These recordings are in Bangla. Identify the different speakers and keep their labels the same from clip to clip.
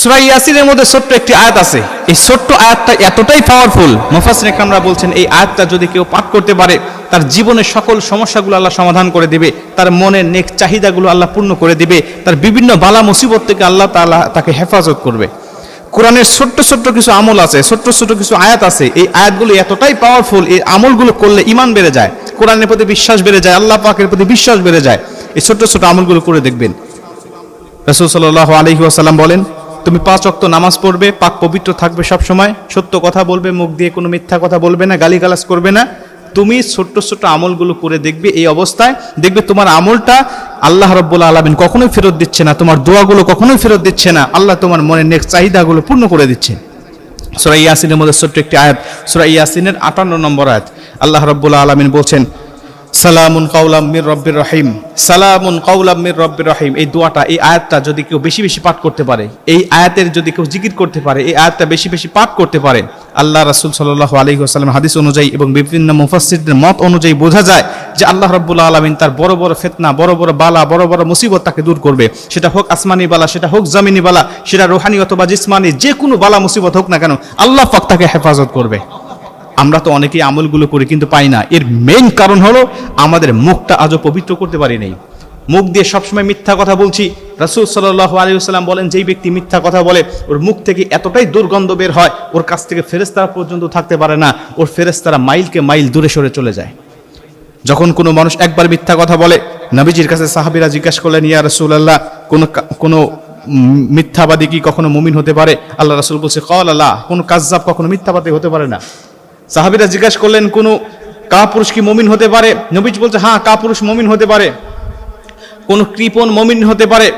Speaker 1: সুরাই ইয়াসিনের মধ্যে ছোট্ট একটি আয়াত আছে। এই ছোট্ট আয়াতটা এতটাই পাওয়ারফুল মুফাসির একরামরা বলছেন, এই আয়াতটা যদি কেউ পাঠ করতে পারে, তার জীবনের সকল সমস্যাগুলো আল্লাহ সমাধান করে দিবে, তার মনের নেক চাহিদাগুলো আল্লাহ পূর্ণ করে দিবে, তার বিভিন্ন বালা মুসিবত থেকে আল্লাহ তাআলা তাকে হেফাজত করবে। কোরআনের ছোট্ট ছোট্ট কিছু আমল আছে, ছোট্ট ছোট্ট কিছু আয়াত আছে। এই আয়াতগুলো এতটাই পাওয়ারফুল এই আমলগুলো করলে ইমান বেড়ে যায়, কোরআনের প্রতি বিশ্বাস বেড়ে যায়, আল্লাহ পাকের প্রতি বিশ্বাস বেড়ে যায়। এই ছোট্ট ছোট্ট আমলগুলো করে দেখবেন। রসুল সাল্লাহ আলহি আসাল্লাম বলেন তুমি পাঁচ অক্ত নামাজ পড়বে, পাক পবিত্র থাকবে সব সময়, সত্য কথা বলবে, মুখ দিয়ে কোনো মিথ্যা কথা বলবে না, গালিগালাজ করবে না। তুমি ছোট্ট ছোট্ট আমলগুলো করে দেখবে এই অবস্থায়, দেখবে তোমার আমলটা আল্লাহ রব্বুল আলমিন কখনোই ফেরত দিচ্ছে না, তোমার দোয়াগুলো কখনোই ফেরত দিচ্ছে না, আল্লাহ তোমার মনের নেক চাহিদাগুলো পূর্ণ করে দিচ্ছে। সুরা ইয়াসিনের মধ্যে ছোট্ট একটি আয়াত, সুরা ইয়াসিনের আটান্ন নম্বর আয়াত, আল্লাহ রব্বুল আলমিন বলছেন সালামুন কাউলাম মির রব্বির রহিম। সালামুন কাউলাম মির রব্বির রহিম। এই দোয়াটা, এই আয়াতটা যদি কেউ বেশি বেশি পাঠ করতে পারে, এই আয়াতের যদি কেউ জিকির করতে পারে, এই আয়াতটা বেশি বেশি পাঠ করতে পারে, আল্লাহ রাসুল সাল্লাহ আলাইহি ওয়াসাল্লাম হাদিস অনুযায়ী এবং বিভিন্ন মুফাসসিরদের মত অনুযায়ী বোঝা যায় যে আল্লাহ রাব্বুল আলামিন তার বড় বড় ফিতনা, বড় বড় বালা, বড় বড় মুসিবত তাকে দূর করবে। সেটা হোক আসমানি বালা, সেটা হোক জমিনি বালা, সেটা রোহানি অথবা জিসমানি, যে কোনো বালা মুসিবত হোক না কেন, আল্লাহ পাক তাকে হেফাজত করবে। আমরা তো অনেকেই আমলগুলো করি কিন্তু পাই না। এর মেইন কারণ হলো আমাদের মুখটা আজও পবিত্র করতে পারি নাই। মুখ দিয়ে সবসময় মিথ্যা কথা বলছি। রাসুল সাল্লাহ আলিয়াল্লাম বলেন, যেই ব্যক্তি মিথ্যা কথা বলে, ওর মুখ থেকে এতটাই দুর্গন্ধ বের হয়, ওর কাছ থেকে ফেরেস্তারা পর্যন্ত থাকতে পারে না, ওর ফেরেস্তারা মাইলকে মাইল দূরে সরে চলে যায়। যখন কোনো মানুষ একবার মিথ্যা কথা বলে, নবীজির কাছে সাহাবিরা জিজ্ঞাসা করলেন, ইয়া রসুল্লাহ কোনো কোনো মিথ্যাবাদী কি কখনো মুমিন হতে পারে? আল্লাহ রাসুল বলছে কল আল্লাহ, কোনো কাজ্জাব কখনো মিথ্যাবাদী হতে পারে না। সাহাবিরা জিজ্ঞাসা করলেন, কোনো কা পুরুষ কি মমিন হতে পারে? নবীজ বলছে হ্যাঁ কা পুরুষ মমিন হতে পারে। কোনো কৃপণ মমিন হতে পারে।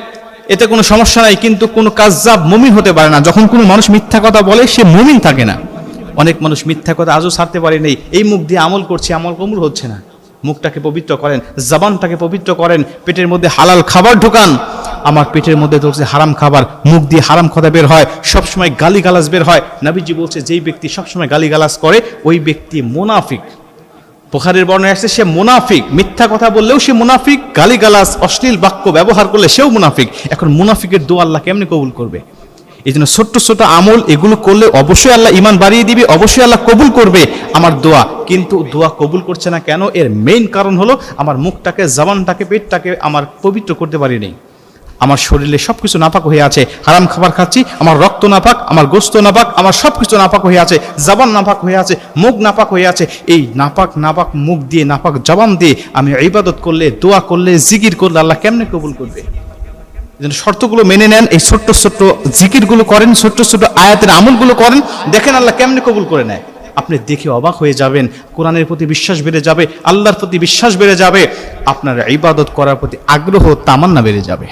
Speaker 1: এতে কোনো সমস্যা নাই, কিন্তু কোনো কাজ্জাব মমিন হতে পারে না। যখন কোনো মানুষ মিথ্যা কথা বলে, সে মমিন থাকে না। অনেক মানুষ মিথ্যা কথা আজও ছাড়তে পারে নেই। এই মুখ দিয়ে আমল করছে, আমল কমুল হচ্ছে না। মুখটাকে পবিত্র করেন, জবানটাকে পবিত্র করেন, পেটের মধ্যে হালাল খাবার ঢোকান। আমার পেটের মধ্যে ঢুকছে হারাম খাবার, মুখ দিয়ে হারাম খাদা বের হয়, সবসময় গালি গালাজ বের হয়। নাবিজি বলছে, যেই ব্যক্তি সবসময় গালি গালাজ করে, ওই ব্যক্তি মোনাফিক। পোখারের বর্ণায় আসছে, সে মুনাফিক। মিথ্যা কথা বললেও সে মুনাফিক, গালিগালাজ, অশ্লীল বাক্য ব্যবহার করলে সেও মুনাফিক। এখন মুনাফিকের দোয়া আল্লাহ কেমনি কবুল করবে? এই জন্য ছোট্ট ছোট আমল, এগুলো করলে অবশ্যই আল্লাহ ইমান বাড়িয়ে দিবে, অবশ্যই আল্লাহ কবুল করবে আমার দোয়া। কিন্তু দোয়া কবুল করছে না কেন? এর মেইন কারণ হলো, আমার মুখটাকে, জবানটাকে, পেটটাকে আমার পবিত্র করতে পারি নেই আমার শরীরে সবকিছু নাপাক হয়ে আছে, হারাম খাবার খাচ্ছি, আমার রক্ত নাপাক, আমার গোস্ত নাপাক, আমার সব কিছু নাপাক হয়ে আছে, জবান নাপাক হয়ে আছে, মুখ নাপাক হয়ে আছে, এই নাপাক নাপাক মুখ দিয়ে, নাপাক জবান দিয়ে আমি ইবাদত করলে, দোয়া করলে, জিকির করলে আল্লাহ কেমনে কবুল করবে? শর্তগুলো মেনে নেন, এই ছোট্ট ছোট্ট জিকিরগুলো করেন, ছোট্ট ছোট্ট আয়াতের আমলগুলো করেন, দেখেন আল্লাহ কেমনে কবুল করে নেয়। আপনি দেখে অবাক হয়ে যাবেন, কোরআনের প্রতি বিশ্বাস বেড়ে যাবে, আল্লাহর প্রতি বিশ্বাস বেড়ে যাবে, আপনার ইবাদত করার প্রতি আগ্রহ, তামান্না বেড়ে যাবে।